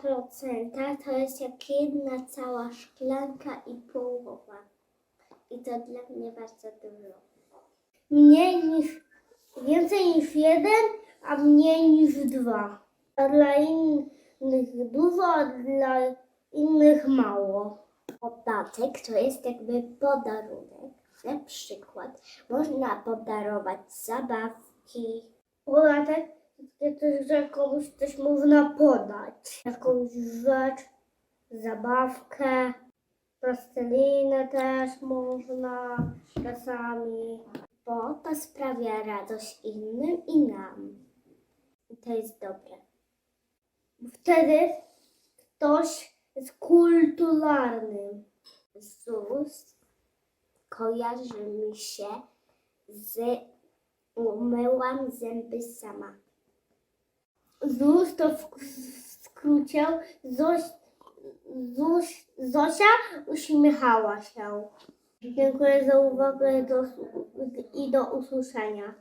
procenta to jest jak jedna cała szklanka i połowa. I to dla mnie bardzo dużo. Mniej niż, więcej niż jeden, a mniej niż dwa. A dla innych dużo, a dla innych mało. Podatek to jest jakby podarunek. Na przykład można podarować zabawki. Podatek też, że komuś coś można podać. Jakąś rzecz, zabawkę, plastelinę też można czasami. Bo to sprawia radość innym i nam. I to jest dobre. Wtedy ktoś jest kulturalny. ZUS kojarzy mi się z umyłam zęby sama. ZUS to w skrócie Zoś, Zosia uśmiechała się. Dziękuję za uwagę do, i do usłyszenia.